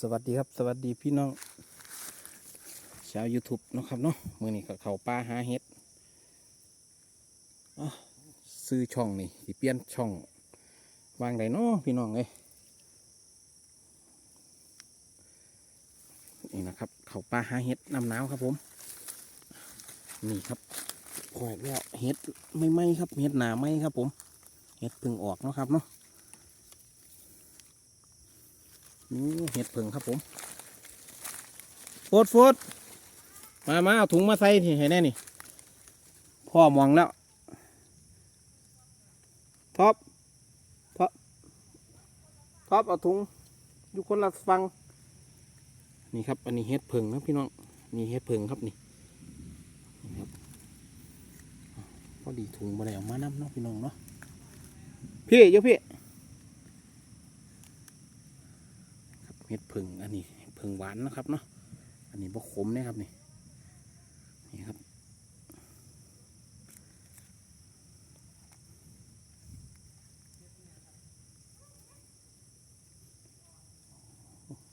สวัสดีครับ สวัสดีพี่น้อง ชาว YouTube นะครับเนาะมือนี้ก็เขาป่าหาเห็ดอ้อซื้อช่องนี่สิเปลี่ยนช่อง วางไดเนาะพี่น้องเอ้ยนี่นะครับ เขาป่าหาเห็ดน้ำหนาวครับผม นี่ครับพอยแล้วเห็ดไม่ไหมครับเห็ดหนาไหมครับผมเห็ดพึ่งออกเนาะครับเนาะ นี่เห็ดเผิงครับผมโฟดโฟดมามาเอาถุงมาใส่ที่ให้แน่นี่ พ่อมองแล้วท็อปท็อปท็อปเอาถุงอยู่คนละฟัง นี่ครับ อันนี้เห็ดเผิงนะพี่น้อง นี่เห็ดเผิงครับนี่นี่ครับพอดีถุงมาได้เอามาน้ำเนาะพี่น้องเนาะพี่เดี๋ยวพี่ ครับ เห็ดผึ่งอันนี้ผึ่งหวานนะครับเนาะอันนี้บกขมนี่ยครับนี่นี่ครับ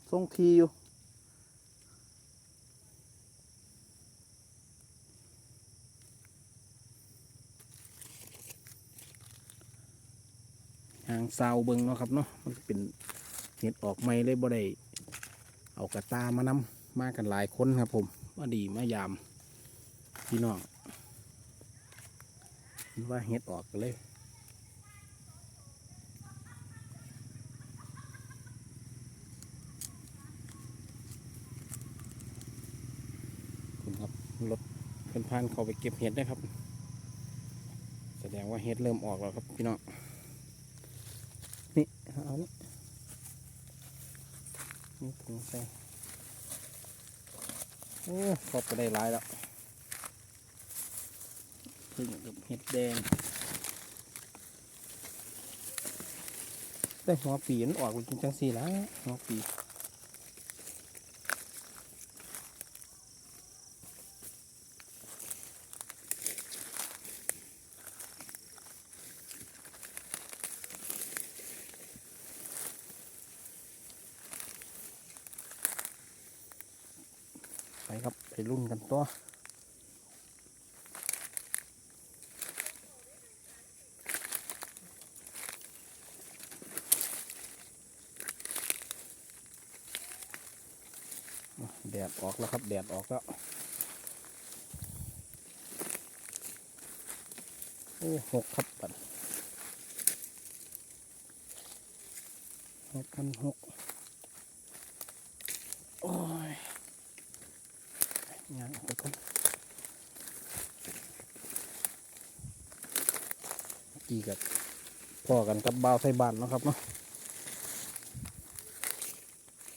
ทรงทีอยู่หางซาเบิงเนาะครับเนาะมันเป็น เห็ดออกไม่เลยบ่ได้เอากระตามานำมากันหลายคนครับผมมาดีมายาม พี่น้องว่าเฮ็ดออกกันเลยคุณครับรถเพื่อนพานเขาไปเก็บเห็ดนะครับ แสดงว่าเห็ดเริ่มออกแล้วครับพี่น้องนี่เอานี่ นี่ถุงใส่โอ้ขอบก็ได้หลายแล้วพึ่งกับเห็ดแดงได้หัวปีนออกเป็นจังสี่แล้วหัวปี ไปครับไปรุ่นกันตัวแดดออกแล้วครับแดดออกแล้วโอ้หกครับปัดหกพันหกโอ้ย งานออกไปก่อนกี่กับพ่อกันกับบ่าวไทยบ้านนะครับเนาะ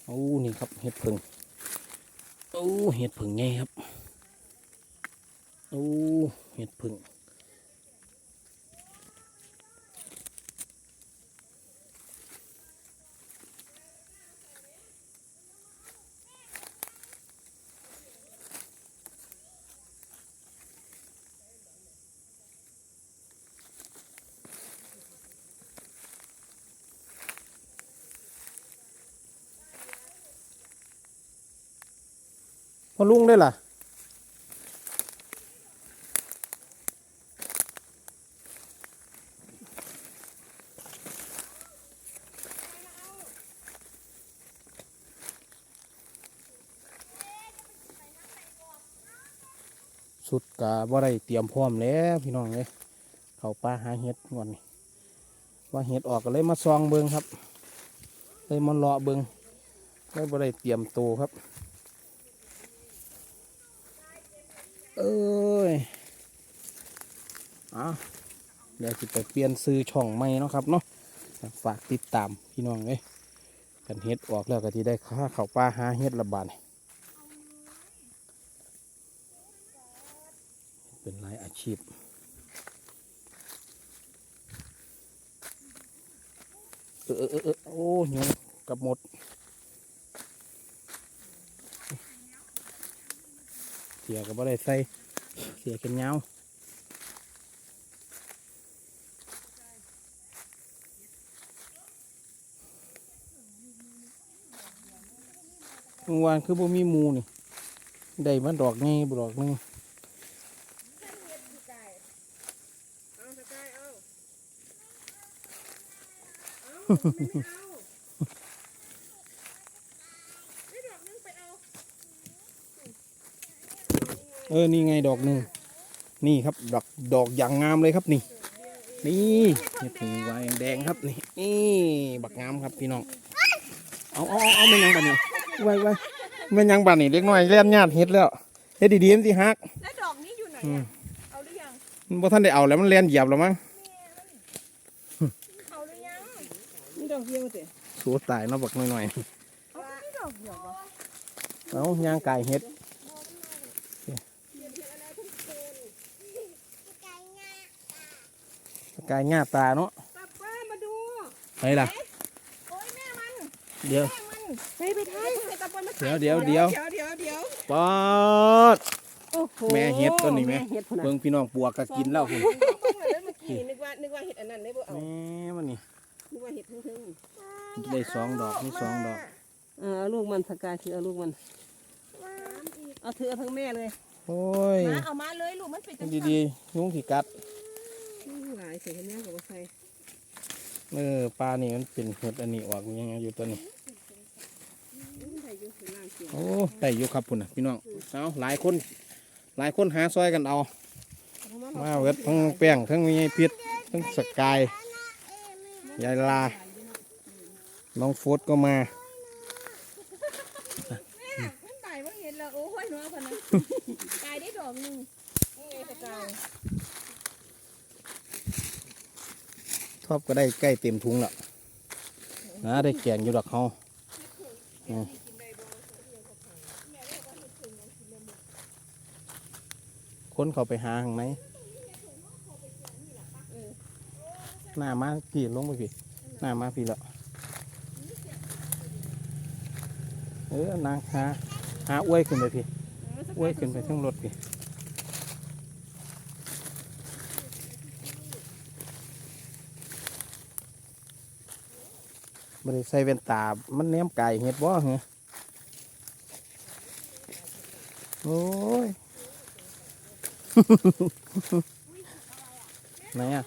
โอ้นี่ครับเห็ดผึ่งโอ้เห็ดผึ่งไงครับโอ้เห็ดผึ่ง พอลุงได้ล่ะสุดกะว่ได้เตรียมพร้อมแล้วพี่น้องเลยเขาป่าหาเห็ดก่อนนี่ว่าเห็ดออกก็เลยมาซองเบิงครับ เลยมาเลาะเบิงเลยบ่ได้เตรียมตัวครับ เอ้ยอะเดี๋ยวจะไปเปลี่ยนซื้อช่องใหม่เนาะครับเนาะฝากติดตามพี่น้องเลยกันเฮ็ดออกแล้วก็ที่ได้ค่าเข้าป่าหาเฮ็ดระบาดเป็นรายอาชีพเออเออเออโอ้ยกับหมด สียก็บ่ได้ใส่เสียแขนยาวเมื่อวานคือบ่มีหมูนี่ได้มาดอกไงบ่ดอกหนึงเอาสกายเอาเอาไม่เอาไม่ดอกนึงไปเอา เออ นี่ไงดอกหนึ่งนี่ครับดอกดอกอย่างงามเลยครับนี่ นี่เห็ดหูวายแดงครับนี่นี่บักงามครับพี่น้องเอาเอาเอาเอาไม่นยังบันนี่ไว้ไว้ไม่นยังบันนี่เล็กน้อยเล่นญาติเฮ็ดแล้วเฮ็ดดีๆมันสิฮักแล้วดอกนี้อยู่ไหนอืมอะเอาหรือยังมันบ่ทันได้เอาแล้วมันเล่นเหยียบแล้วมั้งเอาหรือยังนี่ดอกเดียวเตะสู้ตายเนาะบักน้อยเอาไม่ดอกเดียวเหรอๆเอาย่างกายเฮ็ด กายหน้าตาเนาะป้าป้ามาดูไปล่ะโอ้ยแม่มันเดี๋ยวแม่มันไปไปทายให้ตาปนมาเดี๋ยวเดี๋ยวเดี๋ยวเดี๋ยวเดี๋ยวเดี๋ยวปอดโอ้โหแม่เห็ดต้นนี้ไหมแเห็ดพุ่นน่ะเบิ่งพี่น้องปวกก็กินแล้วคุณเมื่อกี้นึกว่านึกว่าเห็ดอันนั้นได้บ่เอาแม่มันนี่นึกว่าเห็ดทึ่งๆได้สองดอกนี่สองดอกเออเอาลูกมันสกายถือเอาลูกมันเอาถือเอาทั้งแม่เลยโอ้ยมาเอามาเลยลูกมันเป็นจังดีๆยุงที่กัดหลายเสียแม่กับว่าใส่เออปลานี่มันเป็นเห็ดอันนี้ออกยังไงอยู่ตัวนี้ใส่อยู่ข้างล่างเสียงโอ้ได้อยู่ครับพุ่นน่ะพี่น้องเอาหลายคน หลายคนหาซอยกันเอา มาเวททั้งแป้งทั้งมีพิษทั้งสกายยายลา น้องโฟดก็มามันตายว่าเห็นแล้วโอ้ยน้องคนนั้นตายได้ดอกหนึ่งนี่ไงสกาย ทอบก็ได้ใกล้เต็มถุงแล้วนะได้แกงอยู่ดอกเขาคนเขาไปหาข้างในหน้ามาพี่ลงไปพี่หน้ามาพี่แล้วเออนางหาหาอ้วยขึ้นไปพี่อ้วยขึ้นไปทั้งรถพี่ ไม่ได้ใส่แว่นตา มันแนมไก่เห็ดบ่เหรอโอ้ยไหนอะ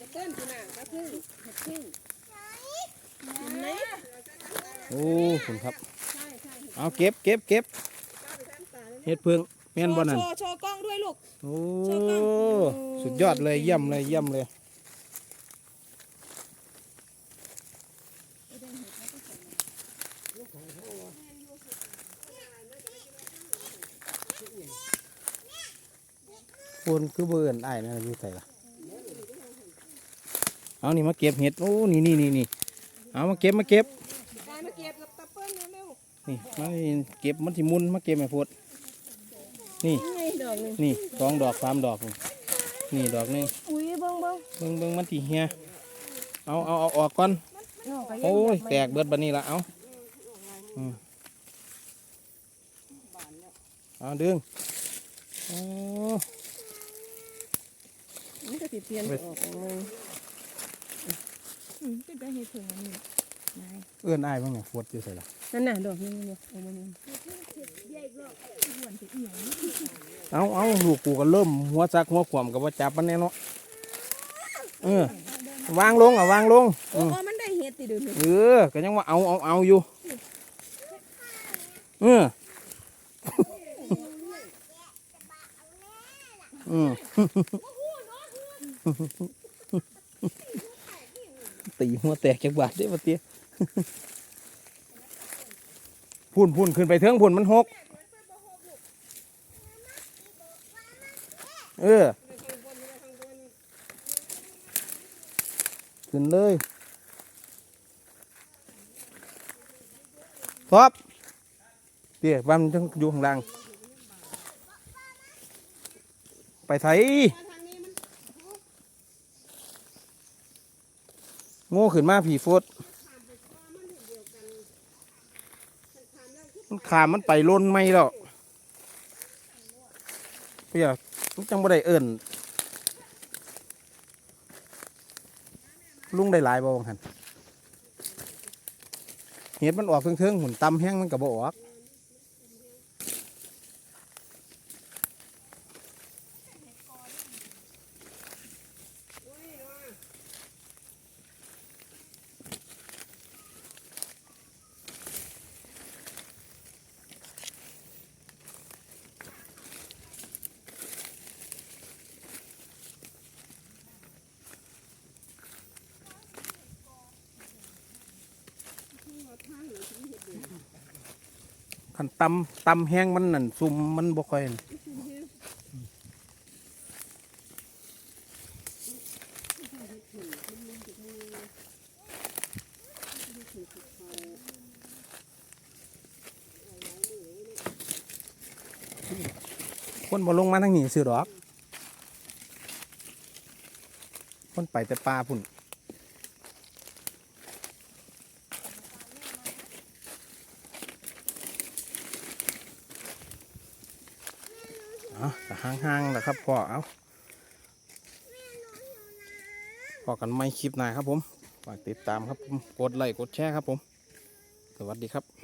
จะเต้นคุณน่ะกระพึ่งกระพึ่งไหนโอ้คุณครับ เอาเก็บเก็บเก็บเห็ดเพิงแม่นบ่นั่นโชว์โชว์กล้องด้วยลูก โอ้เชิญครับสุดยอดเลยเยี่ยมเลยเยี่ยมเลย คนคือเบื่อไอ้นะอยู่ใส่ละเอานี่มาเก็บเห็ดโอ้นี่นี่นี่นี่เอามาเก็บมาเก็บมาเก็บกับตะเปิ้ลเร็วนี่มาเก็บมันที่มุนมาเก็บให้พดนี่นี่สองดอกสามดอก นี่ดอกนึงอุ้ยเบิ้งเบิ้งเบิ่งเบิ่งมันที่เฮียเอาเอาเอาออกก่อนโอ้ยแตกเบิดบันนี้ละเอาอืมเอาดึงโอ้ นก็ติดเตียนเว้ยออกเลยอืมเป็นได้เห็ดผึ่งอันนี้นายเอื้อนอ้ายบ้างไงฟดอยู่ใส่ละนั่นน่ะดอกนี้เนี่ยเอามานี่เอาเอาลูกกูก็เริ่มหัวซักหัวขวมกับว่าจับมันแน่เนาะเออวางลงอะวางลงโอ้อืมโอ้มันได้เห็ดติเดูนี่เออก็ยังว่าเอาเอาเอาอยู่เอออืม ตีหัวแตกจากบาดได้ปะเตี้ยพุ่นพุ่นขึ้นไปเทิงพุ่นมันหก เออ ขึ้นเลยท็อปเตี้ยบ้านมันต้องอยู่ข้างล่าง ไปไส โง่ขึ้นมาผีฟดมันขามมันไปล้นไม่แล้วเพี่ยมันจังบ่ได้เอิ้นลุงได้หลายบ่บังหันเห็ดมันออกเทิงๆหุ่นตำแห้งมันก็บ่ออก คันตำตำแห้งมันนั่นซุ่มมันบ่ค่อยคนบ่ลงมาทางนี้ซื้อดอก คนไปแต่ปลาพุ่น เอาห่างๆแหละครับพ่อเอาพอกันไม่คลิปหน้าครับผมฝากติดตามครับผมกดไลค์กดแชร์ครับผม สวัสดีครับ